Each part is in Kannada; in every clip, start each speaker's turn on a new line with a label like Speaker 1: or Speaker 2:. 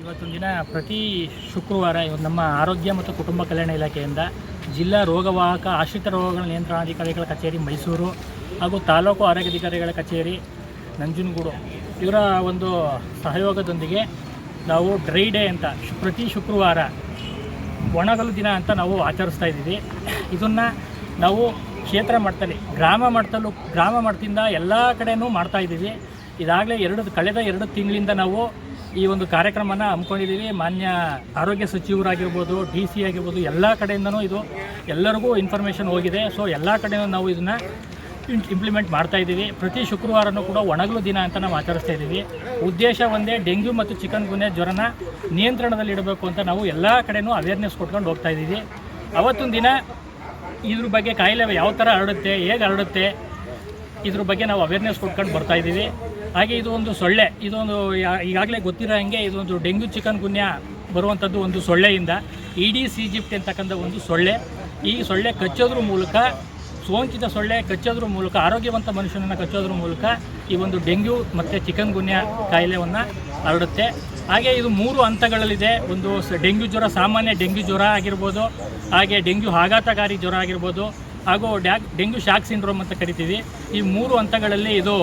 Speaker 1: ಇವತ್ತೊಂದು ದಿನ ಪ್ರತಿ ಶುಕ್ರವಾರ ಇವತ್ತು ನಮ್ಮ ಆರೋಗ್ಯ ಮತ್ತು ಕುಟುಂಬ ಕಲ್ಯಾಣ ಇಲಾಖೆಯಿಂದ ಜಿಲ್ಲಾ ರೋಗವಾಹಕ ಆಶ್ರಿತ ರೋಗಗಳ ನಿಯಂತ್ರಣಾಧಿಕಾರಿಗಳ ಕಚೇರಿ ಮೈಸೂರು ಹಾಗೂ ತಾಲೂಕು ಆರೋಗ್ಯಾಧಿಕಾರಿಗಳ ಕಚೇರಿ ನಂಜನಗೂಡು. ಇವರ ಒಂದು ಸಹಯೋಗದೊಂದಿಗೆ ನಾವು ಡ್ರೈ ಡೇ ಅಂತ ಪ್ರತಿ ಶುಕ್ರವಾರ ಒಣಗಲು ದಿನ ಅಂತ ನಾವು ಆಚರಿಸ್ತಾ ಇದ್ದೀವಿ. ಇದನ್ನು ನಾವು ಕ್ಷೇತ್ರ ಮಟ್ಟದಲ್ಲಿ ಗ್ರಾಮ ಮಟ್ಟದಲ್ಲೂ ಗ್ರಾಮ ಮಟ್ಟದಿಂದ ಎಲ್ಲ ಕಡೆಯೂ ಮಾಡ್ತಾ ಇದ್ದೀವಿ. ಇದಾಗಲೇ ಎರಡು, ಕಳೆದ ಎರಡು ತಿಂಗಳಿಂದ ನಾವು ಈ ಒಂದು ಕಾರ್ಯಕ್ರಮನ ಹಮ್ಮಿಕೊಂಡಿದ್ದೀವಿ. ಮಾನ್ಯ ಆರೋಗ್ಯ ಸಚಿವರಾಗಿರ್ಬೋದು, ಡಿ ಸಿ ಆಗಿರ್ಬೋದು, ಎಲ್ಲ ಕಡೆಯಿಂದನೂ ಇದು ಎಲ್ಲರಿಗೂ ಇನ್ಫಾರ್ಮೇಷನ್ ಹೋಗಿದೆ. ಸೊ ಎಲ್ಲ ಕಡೆಯೂ ನಾವು ಇದನ್ನು ಇಂಪ್ಲಿಮೆಂಟ್ ಮಾಡ್ತಾ ಇದ್ದೀವಿ. ಪ್ರತಿ ಶುಕ್ರವಾರನೂ ಕೂಡ ಒಣಗಲು ದಿನ ಅಂತ ನಾವು ಆಚರಿಸ್ತಾ ಇದ್ದೀವಿ. ಉದ್ದೇಶ ಒಂದೇ, ಡೆಂಗ್ಯೂ ಮತ್ತು ಚಿಕನ್ ಗುನ್ಯ ಜ್ವರನ ನಿಯಂತ್ರಣದಲ್ಲಿಡಬೇಕು ಅಂತ ನಾವು ಎಲ್ಲ ಕಡೆಯೂ ಅವೇರ್ನೆಸ್ ಕೊಟ್ಕೊಂಡು ಹೋಗ್ತಾ ಇದ್ದೀವಿ. ಅವತ್ತೊಂದು ದಿನ ಇದ್ರ ಬಗ್ಗೆ ಕಾಯಿಲೆ ಯಾವ ಥರ ಹರಡುತ್ತೆ, ಹೇಗೆ ಹರಡುತ್ತೆ, ಇದ್ರ ಬಗ್ಗೆ ನಾವು ಅವೇರ್ನೆಸ್ ಕೊಟ್ಕೊಂಡು ಬರ್ತಾ ಇದ್ದೀವಿ. ಹಾಗೆ ಇದು ಒಂದು ಸೊಳ್ಳೆ. ಇದೊಂದು ಈಗಾಗಲೇ ಗೊತ್ತಿರೋ ಹಾಗೆ ಇದೊಂದು ಡೆಂಗ್ಯೂ ಚಿಕನ್ ಗುನ್ಯ ಬರುವಂಥದ್ದು ಒಂದು ಸೊಳ್ಳೆಯಿಂದ. ಇಡೀ ಸಿಜಿಪ್ಟ್ ಅಂತಕ್ಕಂಥ ಒಂದು ಸೊಳ್ಳೆ. ಈ ಸೊಳ್ಳೆ ಕಚ್ಚೋದ್ರ ಮೂಲಕ ಸೋಂಕಿತ ಸೊಳ್ಳೆ ಕಚ್ಚೋದ್ರ ಮೂಲಕ, ಆರೋಗ್ಯವಂತ ಮನುಷ್ಯನನ್ನು ಕಚ್ಚೋದ್ರ ಮೂಲಕ ಈ ಒಂದು ಡೆಂಗ್ಯೂ ಮತ್ತು ಚಿಕನ್ ಗುನ್ಯ ಕಾಯಿಲೆಯನ್ನು ಹರಡುತ್ತೆ. ಹಾಗೆ ಇದು ಮೂರು ಹಂತಗಳಲ್ಲಿದೆ. ಒಂದು ಡೆಂಗ್ಯೂ ಜ್ವರ, ಸಾಮಾನ್ಯ ಡೆಂಗ್ಯೂ ಜ್ವರ ಆಗಿರ್ಬೋದು, ಹಾಗೆ ಡೆಂಗ್ಯೂ ಆಘಾತಕಾರಿ ಜ್ವರ ಆಗಿರ್ಬೋದು, ಹಾಗೂ ಡ್ಯಾಗ್ ಡೆಂಗ್ಯೂ ಶಾಕ್ ಸಿಂಡ್ರೋಮ್ ಅಂತ ಕರಿತೀವಿ. ಈ ಮೂರು ಹಂತಗಳಲ್ಲಿ ಇದು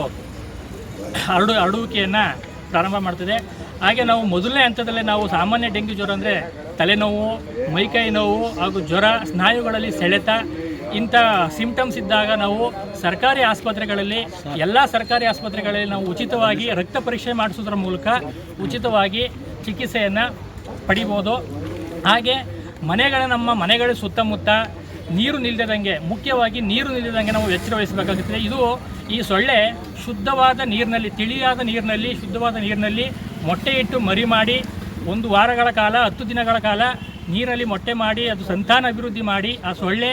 Speaker 1: ಹರಡು, ಹರಡುವಿಕೆಯನ್ನು ಪ್ರಾರಂಭ ಮಾಡ್ತದೆ. ಹಾಗೆ ನಾವು ಮೊದಲನೇ ಹಂತದಲ್ಲೇ ನಾವು ಸಾಮಾನ್ಯ ಡೆಂಗ್ಯೂ ಜ್ವರ ಅಂದರೆ ತಲೆನೋವು, ಮೈಕೈ ನೋವು ಹಾಗೂ ಜ್ವರ, ಸ್ನಾಯುಗಳಲ್ಲಿ ಸೆಳೆತ ಇಂಥ ಸಿಂಪ್ಟಮ್ಸ್ ಇದ್ದಾಗ ನಾವು ಸರ್ಕಾರಿ ಆಸ್ಪತ್ರೆಗಳಲ್ಲಿ, ಎಲ್ಲ ಸರ್ಕಾರಿ ಆಸ್ಪತ್ರೆಗಳಲ್ಲಿ ನಾವು ಉಚಿತವಾಗಿ ರಕ್ತ ಪರೀಕ್ಷೆ ಮಾಡಿಸೋದ್ರ ಮೂಲಕ ಉಚಿತವಾಗಿ ಚಿಕಿತ್ಸೆಯನ್ನು ಪಡಿಬೋದು. ಹಾಗೆ ಮನೆಗಳ, ನಮ್ಮ ಮನೆಗಳ ಸುತ್ತಮುತ್ತ ನೀರು ನಿಲ್ಲದಂಗೆ ಮುಖ್ಯವಾಗಿ ನೀರು ನಿಲ್ಲದಂಗೆ ನಾವು ಎಚ್ಚರ ವಹಿಸಬೇಕಾಗುತ್ತದೆ. ಇದು ಈ ಸೊಳ್ಳೆ ಶುದ್ಧವಾದ ನೀರಿನಲ್ಲಿ, ತಿಳಿಯಾದ ನೀರಿನಲ್ಲಿ, ಶುದ್ಧವಾದ ನೀರಿನಲ್ಲಿ ಮೊಟ್ಟೆ ಇಟ್ಟು ಮರಿ ಮಾಡಿ ಒಂದು ವಾರಗಳ ಕಾಲ, ಹತ್ತು ದಿನಗಳ ಕಾಲ ನೀರಲ್ಲಿ ಮೊಟ್ಟೆ ಮಾಡಿ, ಅದು ಸಂತಾನ ಅಭಿವೃದ್ಧಿ ಮಾಡಿ ಆ ಸೊಳ್ಳೆ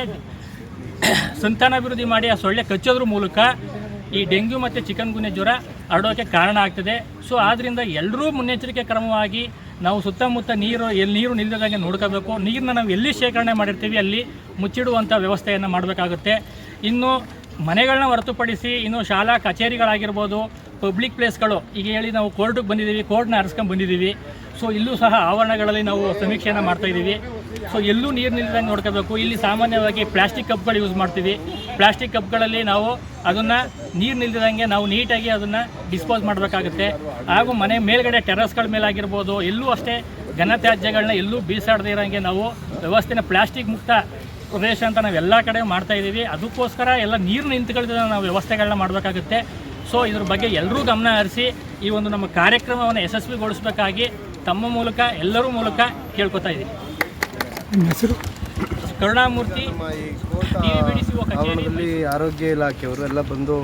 Speaker 1: ಸಂತಾನಾಭಿವೃದ್ಧಿ ಮಾಡಿ ಆ ಸೊಳ್ಳೆ ಕಚ್ಚೋದ್ರ ಮೂಲಕ ಈ ಡೆಂಗ್ಯೂ ಮತ್ತು ಚಿಕನ್ ಗುನ್ಯ ಜ್ವರ ಹರಡೋಕ್ಕೆ ಕಾರಣ ಆಗ್ತದೆ. ಸೊ ಆದ್ದರಿಂದ ಎಲ್ಲರೂ ಮುನ್ನೆಚ್ಚರಿಕೆ ಕ್ರಮವಾಗಿ ನಾವು ಸುತ್ತಮುತ್ತ ನೀರು ಎಲ್ಲಿ ನೀರು ನಿಲ್ಲದಂಗೆ ನೋಡ್ಕೋಬೇಕು. ನೀರನ್ನ ನಾವು ಎಲ್ಲಿ ಶೇಖರಣೆ ಮಾಡಿರ್ತೀವಿ ಅಲ್ಲಿ ಮುಚ್ಚಿಡುವಂಥ ವ್ಯವಸ್ಥೆಯನ್ನು ಮಾಡಬೇಕಾಗುತ್ತೆ. ಇನ್ನು ಮನೆಗಳನ್ನ ಹೊರತುಪಡಿಸಿ ಇನ್ನು ಶಾಲಾ ಕಚೇರಿಗಳಾಗಿರ್ಬೋದು, ಪಬ್ಲಿಕ್ ಪ್ಲೇಸ್ಗಳು, ಈಗ ಹೇಳಿ ನಾವು ಕೋರ್ಟಿಗೆ ಬಂದಿದ್ದೀವಿ, ಕೋರ್ಟ್ನ ಹರಿಸ್ಕೊಂಡು ಬಂದಿದ್ದೀವಿ. ಸೊ ಇಲ್ಲೂ ಸಹ ಆವರಣಗಳಲ್ಲಿ ನಾವು ಸಮೀಕ್ಷೆಯನ್ನು ಮಾಡ್ತಾ ಇದ್ದೀವಿ. ಸೊ ಎಲ್ಲೂ ನೀರು ನಿಲ್ಲದಂಗೆ ನೋಡ್ಕೋಬೇಕು. ಇಲ್ಲಿ ಸಾಮಾನ್ಯವಾಗಿ ಪ್ಲಾಸ್ಟಿಕ್ ಕಪ್ಗಳು ಯೂಸ್ ಮಾಡ್ತೀವಿ. ಪ್ಲಾಸ್ಟಿಕ್ ಕಪ್ಗಳಲ್ಲಿ ನಾವು ಅದನ್ನು ನೀರು ನಿಲ್ಲದಂಗೆ ನಾವು ನೀಟಾಗಿ ಅದನ್ನು ಡಿಸ್ಪೋಸ್ ಮಾಡಬೇಕಾಗುತ್ತೆ. ಹಾಗೂ ಮನೆ ಮೇಲ್ಗಡೆ ಟೆರಸ್ಗಳ ಮೇಲೆ ಆಗಿರ್ಬೋದು, ಎಲ್ಲೂ ಅಷ್ಟೇ ಘನತ್ಯಾಜ್ಯಗಳನ್ನ ಎಲ್ಲೂ ಬೀಸಾಡದೇ ಇರೋಂಗೆ ನಾವು ವ್ಯವಸ್ಥೆನ ಪ್ಲಾಸ್ಟಿಕ್ ಮುಕ್ತ ಪ್ರದೇಶ ಅಂತ ನಾವು ಎಲ್ಲ ಕಡೆ ಮಾಡ್ತಾ ಇದ್ದೀವಿ ಅದಕ್ಕೋಸ್ಕರ ಎಲ್ಲ ನೀರು ನಿಂತ್ಕೊಳ್ಳೋದನ್ನ ನಾವು ವ್ಯವಸ್ಥೆಗಳನ್ನ ಮಾಡಬೇಕಾಗುತ್ತೆ. ಸೊ ಇದ್ರ ಬಗ್ಗೆ ಎಲ್ಲರೂ ಗಮನ ಹರಿಸಿ ಈ ಒಂದು ನಮ್ಮ ಕಾರ್ಯಕ್ರಮವನ್ನು ಯಶಸ್ವಿಗೊಳಿಸಬೇಕಾಗಿ ತಮ್ಮ ಮೂಲಕ, ಎಲ್ಲರೂ ಮೂಲಕ ಕೇಳ್ಕೊತಾ ಇದ್ದೀವಿ
Speaker 2: ಹೆಸರು?
Speaker 1: ಕರುಣಾಮೂರ್ತಿ.
Speaker 2: ನಮ್ಮ ಈ ಕೋಟ ಆವರಣದಲ್ಲಿ ಆರೋಗ್ಯ ಇಲಾಖೆಯವರು ಎಲ್ಲ ಬಂದು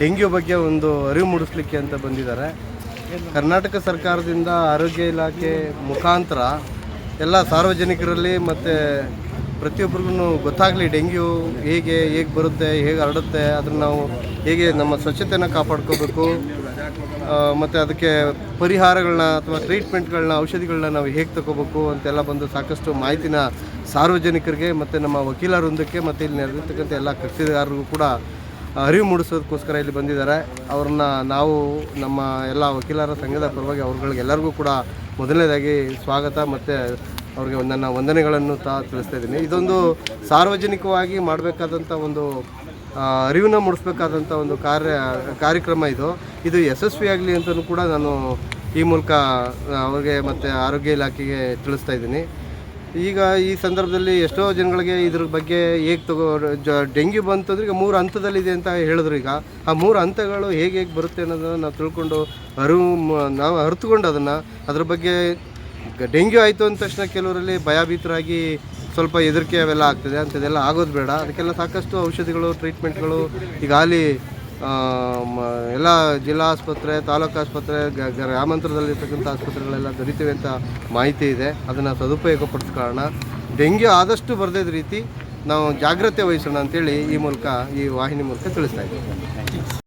Speaker 2: ಡೆಂಗ್ಯೂ ಬಗ್ಗೆ ಒಂದು ಅರಿವು ಮೂಡಿಸ್ಲಿಕ್ಕೆ ಅಂತ ಬಂದಿದ್ದಾರೆ. ಕರ್ನಾಟಕ ಸರ್ಕಾರದಿಂದ ಆರೋಗ್ಯ ಇಲಾಖೆ ಮುಖಾಂತರ ಎಲ್ಲ ಸಾರ್ವಜನಿಕರಲ್ಲಿ ಮತ್ತು ಪ್ರತಿಯೊಬ್ಬರಿಗೂ ಗೊತ್ತಾಗಲಿ ಡೆಂಗ್ಯೂ ಹೇಗೆ ಹೇಗೆ ಬರುತ್ತೆ ಹೇಗೆ ಹರಡುತ್ತೆ ಅದನ್ನು ನಾವು ಹೇಗೆ ನಮ್ಮ ಸ್ವಚ್ಛತೆಯನ್ನು ಕಾಪಾಡ್ಕೋಬೇಕು. ಮತ್ತು ಅದಕ್ಕೆ ಪರಿಹಾರಗಳನ್ನ ಅಥವಾ ಟ್ರೀಟ್ಮೆಂಟ್ಗಳನ್ನ ಔಷಧಿಗಳನ್ನ ನಾವು ಹೇಗೆ ತಗೋಬೇಕು ಅಂತೆಲ್ಲ ಬಂದು ಸಾಕಷ್ಟು ಮಾಹಿತಿನ ಸಾರ್ವಜನಿಕರಿಗೆ ಮತ್ತು ನಮ್ಮ ವಕೀಲರೊಂದಕ್ಕೆ ಮತ್ತು ಇಲ್ಲಿ ನೆರೆದಿರ್ತಕ್ಕಂಥ ಎಲ್ಲ ಕಕ್ಷಿದಾರರಿಗೂ ಕೂಡ ಅರಿವು ಮೂಡಿಸೋದಕ್ಕೋಸ್ಕರ ಇಲ್ಲಿ ಬಂದಿದ್ದಾರೆ. ಅವ್ರನ್ನ ನಾವು ನಮ್ಮ ಎಲ್ಲ ವಕೀಲರ ಸಂಘದ ಪರವಾಗಿ ಅವ್ರುಗಳಿಗೆಲ್ಲರಿಗೂ ಕೂಡ ಮೊದಲನೇದಾಗಿ ಸ್ವಾಗತ ಮತ್ತು ಅವ್ರಿಗೆ ನನ್ನ ವಂದನೆಗಳನ್ನು ತಾ ತಿಳಿಸ್ತಾ ಇದ್ದೀನಿ. ಇದೊಂದು ಸಾರ್ವಜನಿಕವಾಗಿ ಮಾಡಬೇಕಾದಂಥ ಒಂದು ಅರಿವನ್ನ ಮೂಡಿಸ್ಬೇಕಾದಂಥ ಒಂದು ಕಾರ್ಯ, ಕಾರ್ಯಕ್ರಮ ಇದು. ಇದು ಯಶಸ್ವಿಯಾಗಲಿ ಅಂತಲೂ ಕೂಡ ನಾನು ಈ ಮೂಲಕ ಅವ್ರಿಗೆ ಮತ್ತು ಆರೋಗ್ಯ ಇಲಾಖೆಗೆ ತಿಳಿಸ್ತಾ ಇದ್ದೀನಿ. ಈಗ ಈ ಸಂದರ್ಭದಲ್ಲಿ ಎಷ್ಟೋ ಜನಗಳಿಗೆ ಇದ್ರ ಬಗ್ಗೆ ಹೇಗೆ ತಗೋ, ಜ, ಡೆಂಗ್ಯೂ ಅಂದರೆ ಈಗ ಮೂರು ಹಂತದಲ್ಲಿದೆ ಅಂತ ಹೇಳಿದ್ರು ಈಗ. ಆ ಮೂರು ಹಂತಗಳು ಹೇಗೆ ಹೇಗೆ ಬರುತ್ತೆ ಅನ್ನೋದನ್ನು ನಾವು ತಿಳ್ಕೊಂಡು ಅರಿವು ನಾವು ಅರಿತುಕೊಂಡು ಅದನ್ನು. ಅದ್ರ ಬಗ್ಗೆ ಡೆಂಗ್ಯೂ ಆಯಿತು ಅಂದ ತಕ್ಷಣ ಕೆಲವರಲ್ಲಿ ಭಯಭೀತರಾಗಿ ಸ್ವಲ್ಪ ಹೆದರಿಕೆ ಅವೆಲ್ಲ ಆಗ್ತದೆ ಅಂಥದ್ದೆಲ್ಲ ಆಗೋದು ಬೇಡ. ಅದಕ್ಕೆಲ್ಲ ಸಾಕಷ್ಟು ಔಷಧಿಗಳು ಟ್ರೀಟ್ಮೆಂಟ್ಗಳು ಈಗ ಅಲ್ಲಿ ಎಲ್ಲ ಜಿಲ್ಲಾ ಆಸ್ಪತ್ರೆ, ತಾಲೂಕು ಆಸ್ಪತ್ರೆ ಗ್ರಾಮಾಂತರದಲ್ಲಿರ್ತಕ್ಕಂಥ ಆಸ್ಪತ್ರೆಗಳೆಲ್ಲ ದೊರೀತವೆ ಅಂತ ಮಾಹಿತಿ ಇದೆ. ಅದನ್ನು ಸದುಪಯೋಗ ಪಡಿಸ್ಕೊಳ್ಳೋಣ ಡೆಂಗ್ಯೂ ಆದಷ್ಟು ಬರದೇ ರೀತಿ ನಾವು ಜಾಗ್ರತೆ ವಹಿಸೋಣ ಅಂತೇಳಿ ಈ ಮೂಲಕ, ಈ ವಾಹಿನಿ ಮೂಲಕ ತಿಳಿಸ್ತಾ ಇದ್ದೀವಿ.